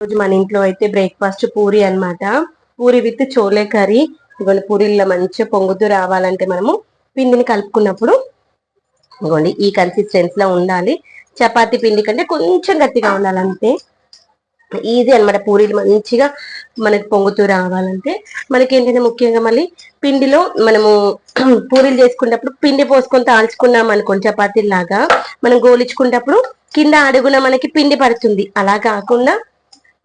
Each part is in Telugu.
రోజు మన ఇంట్లో అయితే బ్రేక్ఫాస్ట్ పూరి అన్నమాట. Puri with chole curry. ఇవాళ పూరీల్లో మంచిగా పొంగుతూ రావాలంటే మనము పిండిని కలుపుకున్నప్పుడు ఇదిగోండి ఈ కన్సిస్టెన్స్లో ఉండాలి. చపాతీ పిండి కంటే కొంచెం గట్టిగా ఉండాలంటే ఈజీ అన్నమాట పూరీలు మంచిగా మనకి పొంగుతూ రావాలంటే. మనకి ఏంటంటే ముఖ్యంగా మళ్ళీ పిండిలో మనము పూరీలు చేసుకున్నప్పుడు పిండి పోసుకొని తాల్చుకున్నాం అనుకోండి చపాతీలాగా మనం గోలించుకున్నప్పుడు కింద అడుగున మనకి పిండి పడుతుంది. అలా కాకుండా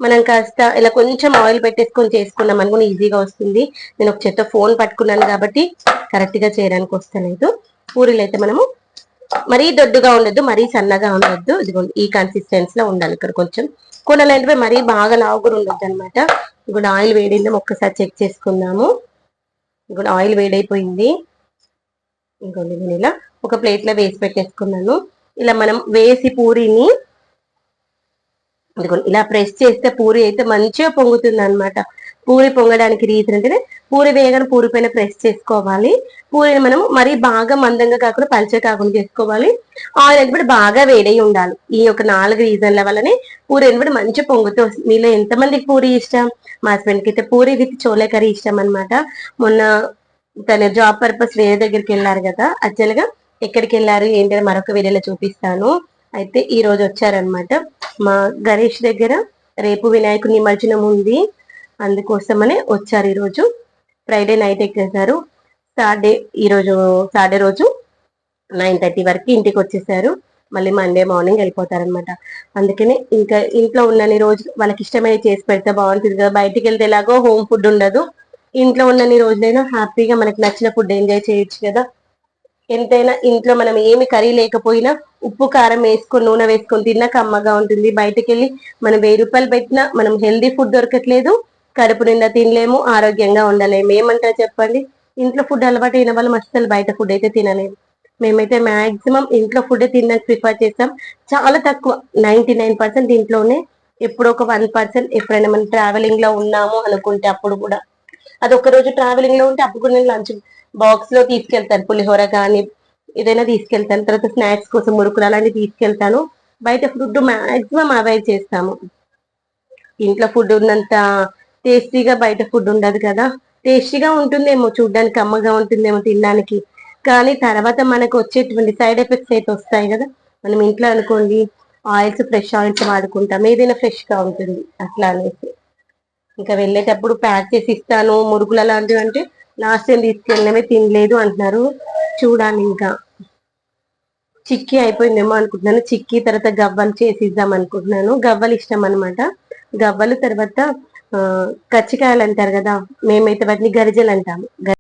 మనం కాస్త ఇలా కొంచెం ఆయిల్ పెట్టేసుకొని చేసుకున్నాం అనుకుని ఈజీగా వస్తుంది. నేను ఒక చేత్తో ఫోన్ పట్టుకున్నాను కాబట్టి కరెక్ట్గా చేయడానికి వస్తలేదు. పూరీలు అయితే మనము మరీ దొడ్డుగా ఉండొద్దు మరీ సన్నగా ఉండొద్దు. ఇదిగోండి ఈ కన్సిస్టెన్స్లో ఉండాలి ఇక్కడ కొంచెం. కొనలు మరీ బాగా లావు కూడా ఉండొద్దు అనమాట ఇప్పుడు ఆయిల్ వేడిందో ఒక్కసారి చెక్ చేసుకుందాము. ఇప్పుడు ఆయిల్ వేడైపోయింది. ఇంకోండి నేను ఇలా ఒక ప్లేట్లో వేసి పెట్టేసుకున్నాను. ఇలా మనం వేసి పూరిని ఇదిగోండి ఇలా ప్రెస్ చేస్తే పూరి అయితే మంచిగా పొంగుతుంది అనమాట పూరి పొంగడానికి రీజన్ అంటే పూరి వేయగానే పూరి పైన ప్రెస్ చేసుకోవాలి. పూరిని మనం మరీ బాగా మందంగా కాకుండా పల్చగా కాకుండా చేసుకోవాలి. ఆయిల్ అనేది బాగా వేడై ఉండాలి. ఈ యొక్క నాలుగు రీజన్ల వల్లనే పూరి అనేది మంచి పొంగుతూ వస్తుంది. మీలో ఎంతమందికి పూరి ఇష్టం? మా హస్బెండ్కి అయితే పూరి విత్ చోలే కర్రీ ఇష్టం అనమాట మొన్న తన జాబ్ పర్పస్ వేరే దగ్గరికి వెళ్ళారు కదా. అచ్చలుగా గా ఎక్కడికి వెళ్ళారు ఏంటంటే మరొక వీడియోలో చూపిస్తాను. అయితే ఈ రోజు వచ్చారనమాట మా గణేష్ దగ్గర రేపు వినాయకుడి నిమజ్జనం ఉంది. అందుకోసమనే వచ్చారు ఈరోజు. ఫ్రైడే నైట్ ఎక్కేశారు. సాటర్డే ఈరోజు సాటర్డే రోజు నైన్ థర్టీ వరకు ఇంటికి వచ్చేసారు మళ్ళీ మండే మార్నింగ్ వెళ్ళిపోతారనమాట అందుకనే ఇంకా ఇంట్లో ఉన్నన్ని రోజు వాళ్ళకి ఇష్టమైన చేసి పెడితే బాగుంటుంది కదా. బయటికి వెళ్తే ఎలాగో హోమ్ ఫుడ్ ఉండదు. ఇంట్లో ఉన్నన్ని రోజులైనా హ్యాపీగా మనకి నచ్చిన ఫుడ్ ఎంజాయ్ చేయొచ్చు కదా. ఎంతైనా ఇంట్లో మనం ఏమి కర్రీ లేకపోయినా ఉప్పు కారం వేసుకొని నూనె వేసుకొని తిన్నా కమ్మగా ఉంటుంది. బయటకు వెళ్ళి మనం వెయ్యి రూపాయలు పెట్టినా మనం హెల్దీ ఫుడ్ దొరకట్లేదు. కడుపు నిండా తినలేము ఆరోగ్యంగా ఉండలేము. ఏమంటారు చెప్పండి? ఇంట్లో ఫుడ్ అలవాటు అయిన వాళ్ళు అస్సలు బయట ఫుడ్ అయితే తినలేము. మేమైతే మాక్సిమం ఇంట్లో ఫుడ్ తినడానికి ప్రిఫర్ చేస్తాం. చాలా తక్కువ. నైన్టీ నైన్ పర్సెంట్ ఇంట్లోనే ఎప్పుడో ఒక వన్ పర్సెంట్ ఎప్పుడైనా మనం ట్రావెలింగ్లో ఉన్నాము అనుకుంటే అప్పుడు కూడా. అది ఒక రోజు ట్రావెలింగ్లో ఉంటే అప్పుడు కూడా నేను లంచ్ బాక్స్లో తీసుకెళ్తాను. పులిహోర కానీ ఏదైనా తీసుకెళ్తాను. తర్వాత స్నాక్స్ కోసం మురుకులు అలాంటివి తీసుకెళ్తాను. బయట ఫుడ్ మాక్సిమం అవాయిడ్ చేస్తాము. ఇంట్లో ఫుడ్ ఉన్నంత టేస్టీగా బయట ఫుడ్ ఉండదు కదా. టేస్టీగా ఉంటుందేమో చూడడానికి అమ్మగా ఉంటుందేమో తినడానికి. కానీ తర్వాత మనకు వచ్చేటువంటి సైడ్ ఎఫెక్ట్స్ అయితే వస్తాయి కదా. మనం ఇంట్లో అనుకోండి ఆయిల్స్ ఫ్రెష్ ఆయిల్స్ వాడుకుంటాం. ఏదైనా ఫ్రెష్గా ఉంటుంది. అట్లా అనేసి. ఇంకా వెళ్ళేటప్పుడు ప్యాక్ చేసి ఇస్తాను. మురుకులు అలాంటివి అంటే లాస్ట్ టైం తీసుకెళ్ళినవే తినలేదు అంటున్నారు. చూడాలి ఇంకా. చిక్కీ అయిపోయిందేమో అనుకుంటున్నాను. చిక్కీ తర్వాత గవ్వలు చేసి ఇద్దాం అనుకుంటున్నాను. గవ్వలు ఇష్టం అనమాట గవ్వలు తర్వాత కచ్చికాయలు అంటారు కదా మేమైతే వాటిని గరిజలు అంటాము.